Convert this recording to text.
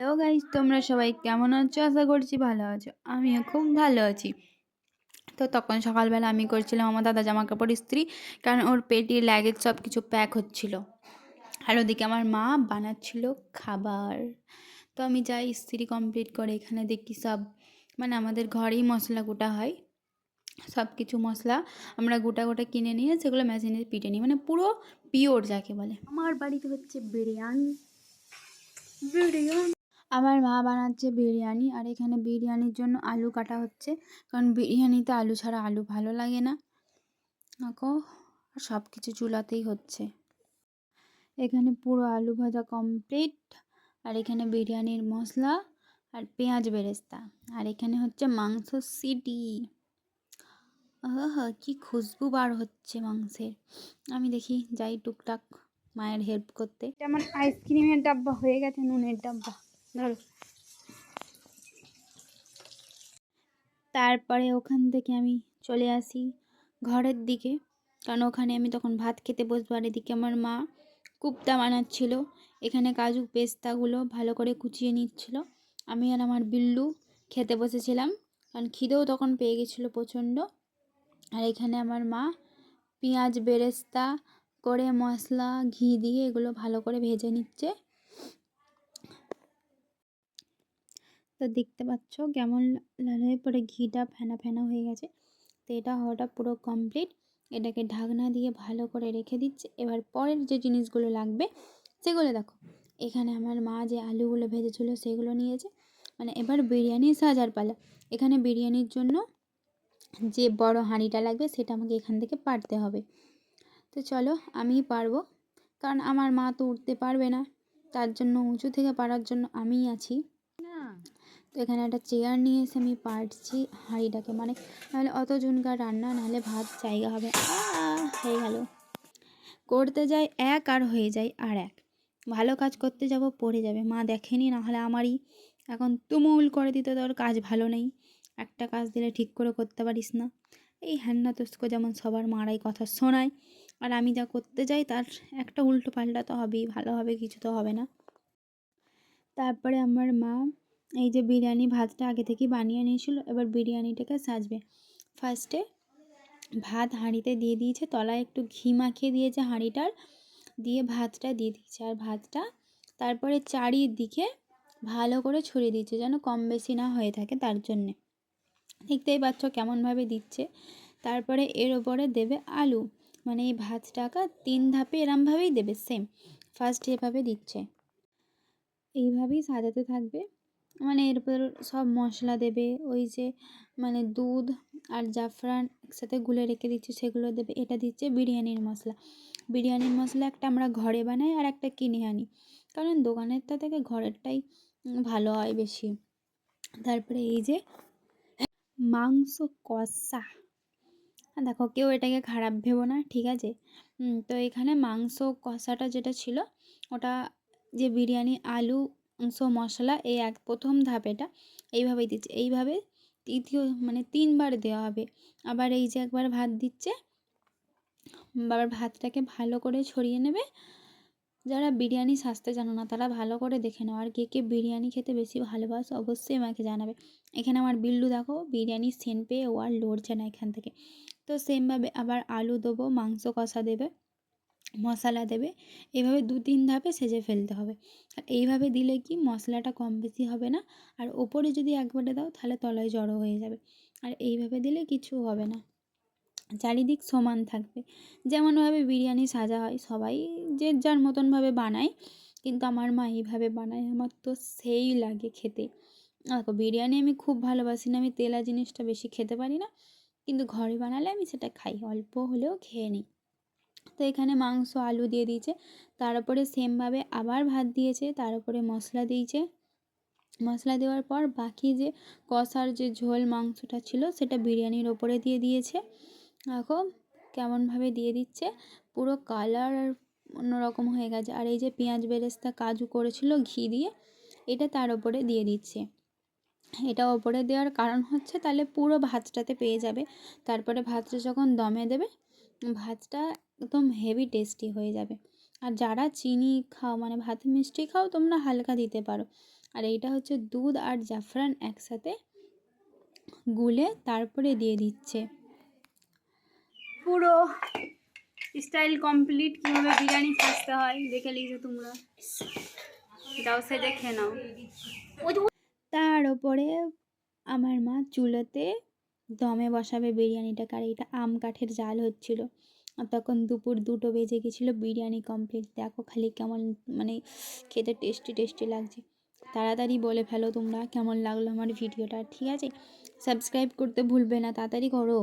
Hello guys তোমরা সবাই কেমন আছো? আশা করছি ভালো আছো। আমিও খুব ভালো আছি। তো তখন সকালবেলা আমি করছিলাম আমার দাদা জামা কাপড় ইস্ত্রি, কারণ ওর পেটি লাগেজ সব কিছু প্যাক হচ্ছিল। আর ওদিকে আমার মা বানাচ্ছিল খাবার। তো আমি যাই ইস্ত্রি কমপ্লিট করে এখানে দেখি সব মানে আমাদের ঘরেই মশলা গোটা হয়। সব কিছু মশলা আমরা গোটা গোটা কিনে নিয়ে সেগুলো মেশিনে পিটে নিই মানে পুরো পিওর যাকে বলে। আমার বাড়িতে হচ্ছে বিরিয়ানি। বিরিয়ানি। আমার মা বানাচ্ছে বিরিয়ানি আর এখানে বিরিয়ানির জন্য আলু কাটা হচ্ছে। কারণ বিরিয়ানিতে আলু ছাড়া আলু ভালো লাগে না। দেখো সব কিছু চুলাতেই হচ্ছে। এখানে পুরো আলু ভাজা কমপ্লিট আর এখানে বিরিয়ানির মশলা আর পেঁয়াজ বেরেস্তা। আর এখানে হচ্ছে মাংস সিটি। আহ, কি খুশবু বার হচ্ছে মাংসের। আমি দেখি, যাই টুকটাক মায়ের হেল্প করতে। আমার আইসক্রিমের ডাব্বা হয়ে গেছে, নুনের ডাব্বা। ধরো। তারপরে ওখান থেকে আমি চলে আসি ঘরের দিকে। কারণ ওখানে আমি তখন ভাত খেতে বসবো আর এদিকে আমার মা কুপ্তা বানাচ্ছিল। এখানে কাজু পেস্তাগুলো ভালো করে কুচিয়ে নিচ্ছিল। আমি আর আমার বিল্লু খেতে বসেছিলাম। কারণ খিদেও তখন পেয়ে গেছিল প্রচণ্ড। আর এখানে আমার মা পেঁয়াজ বেরেস্তা করে মশলা, ঘি দিয়ে এগুলো ভালো করে ভেজে নিচ্ছে। তো দেখতে পাচ্ছ। কেমন লাল হয়ে পরে ঘিটা ফেনা ফেনা হয়ে গেছে। তো এটা হওয়াটা পুরো কমপ্লিট এটাকে ঢাকনা দিয়ে ভালো করে রেখে দিচ্ছে। এবার পরের যে জিনিসগুলো লাগবে, সেগুলো দেখো। এখানে আমার মা যে আলুগুলো ভেজেছিলো, সেগুলো নিয়েছে। মানে এবার বিরিয়ানি সাজার পালা। এখানে বিরিয়ানির জন্য যে বড় হাঁড়িটা লাগবে, সেটা আমাকে এখান থেকে পারতে হবে। তো চলো আমি পারব। কারণ আমার মা তো উঠতে পারবে না। তার জন্য উঁচু থেকে পারার জন্য আমিই আছি। তো এখানে একটা চেয়ার নিয়ে এসে আমি পারছি হাঁড়িটাকে। মানে নাহলে অত জুনকার রান্না, নাহলে ভাত জায়গা হবে। হয়ে গেল। করতে যাই এক আর হয়ে যায় আর এক। ভালো কাজ করতে যাব, পড়ে যাবে। মা দেখেনি, নাহলে আমারই এখন তুমুল করে দিতে তোর কাজ ভালো নেই। একটা কাজ দিলে ঠিক করে করতে পারিস না। এই হ্যান্না তুস্কো যেমন সবার মারাই কথা শোনায়। আর আমি যা করতে যাই, তার একটা উল্টো পাল্টা তো হবেই, ভালো হবে, কিছু তো হবে না। তারপরে আমার মা এই যে বিরিয়ানি ভাতটা আগে থেকেই বানিয়ে নিয়েছিল, এবার বিরিয়ানিটাকে সাজবে। ফার্স্টে ভাত হাঁড়িতে দিয়ে দিয়েছে, তলায় একটু ঘি মাখিয়ে দিয়েছে হাঁড়িটার, দিয়ে ভাতটা দিয়ে দিয়েছে। আর ভাতটা তারপরে চারিদিকে ভালো করে ছড়িয়ে দিচ্ছে যেন কম বেশি না হয়ে থাকে তার জন্যে। দেখতেই পাচ্ছ কেমনভাবে দিচ্ছে। তারপরে এর ওপরে দেবে আলু মানে এই ভাতটাকা তিন ধাপে এরমভাবেই দেবে সেম ফার্স্ট এভাবে দিচ্ছে, এইভাবেই সাজাতে থাকবে। মানে এরপর সব মশলা দেবে, ওই যে মানে দুধ আর জাফরান একসাথে গুলে রেখে দিচ্ছে, সেগুলো দেবে। এটা দিচ্ছে বিরিয়ানির মশলা। বিরিয়ানির মশলা একটা আমরা ঘরে বানাই আর একটা কিনে আনি। কারণ দোকানেরটা থেকে ঘরেরটাই ভালো হয় বেশি। তারপরে এই যে মাংস কষা। দেখো, কেউ এটাকে খারাপ ভেবো না, ঠিক আছে? তো এখানে মাংস কষাটা যেটা ছিল, ওটা যে বিরিয়ানি, আলু মাংস মশলা এই এক, প্রথম ধাপেটা এইভাবেই দিচ্ছে। এইভাবে তৃতীয় মানে তিনবার দেওয়া হবে। আবার এই যে একবার ভাত দিচ্ছে, আবার ভাতটাকে ভালো করে ছড়িয়ে নেবে। যারা বিরিয়ানি সাজতে জানো না, তারা ভালো করে দেখে নাও। আর কে কে বিরিয়ানি খেতে বেশি ভালোবাসে, অবশ্যই আমাকে জানাবে। এখানে আমার বিল্লু দেখো বিরিয়ানির সেন পেয়ে ও আর লড়ছে না এখান থেকে। তো সেমভাবে আবার আলু দেবো, মাংস কষা দেবে। মশলা দেবে। এইভাবে দু তিন ধাপে সেজে ফেলতে হবে। আর এইভাবে দিলে কি মশলাটা কম বেশি হবে না? আর ওপরে যদি একবারে দাও তাহলে তলায় জড়ো হয়ে যাবে। আর এইভাবে দিলে কিছু হবে না। চারিদিক সমান থাকবে। যেমনভাবে বিরিয়ানি সাজা হয়, সবাই যে যার মতনভাবে বানায়, কিন্তু আমার মা এইভাবে বানায়, আমার তো সেই লাগে খেতে। দেখো, বিরিয়ানি আমি খুব ভালোবাসি না, আমি তেলা জিনিসটা বেশি খেতে পারি না। কিন্তু ঘরে বানালে আমি সেটা খাই, অল্প হলেও খেয়ে নিই। তো এখানে মাংস, আলু দিয়ে দিয়েছে। তার উপরে সেমভাবে আবার ভাত দিয়েছে তার উপরে মশলা দিয়েছে। মশলা দেওয়ার পর বাকি যে কষার যে ঝোল মাংসটা ছিল, সেটা বিরিয়ানির ওপরে দিয়ে দিয়েছে। দেখো কেমনভাবে দিয়ে দিচ্ছে। পুরো কালার অন্যরকম হয়ে গেছে। আর এই যে পেঁয়াজ বেরেস্তা কাজু করেছিল ঘি দিয়ে, এটা তার ওপরে দিয়ে দিচ্ছে। এটা ওপরে দেওয়ার কারণ হচ্ছে তাহলে পুরো ভাতটাতে পেয়ে যাবে। তারপরে ভাতটা যখন দমে দেবে, ভাতটা একদম হেভি টেস্টি হয়ে যাবে। আর যারা চিনি খাও মানে ভাতে মিষ্টি খাও তোমরা হালকা দিতে পারো। আর এইটা হচ্ছে দুধ আর জাফরান একসাথে গুলে তারপরে দিয়ে দিচ্ছে। পুরো স্টাইল কমপ্লিট কীভাবে বিরিয়ানি সাজতে হয় দেখে লিখছো তোমরা। যাও সেজে দেখে নাও। তার ওপরে আমার মা চুলোতে দমে বসাবে বিরিয়ানিটাকে আর এটা আম কাঠের জাল হচ্ছিল। তখন দুপুর দুটো বেজে গেছিল, বিরিয়ানি কমপ্লিট দেখো খালি কেমন মানে খেতে টেস্টি টেস্টি লাগছে। তাড়াতাড়ি বলে ফেলো তোমরা কেমন লাগল আমার ভিডিওটা, ঠিক আছে? সাবস্ক্রাইব করতে ভুলবে না, তাড়াতাড়ি করো।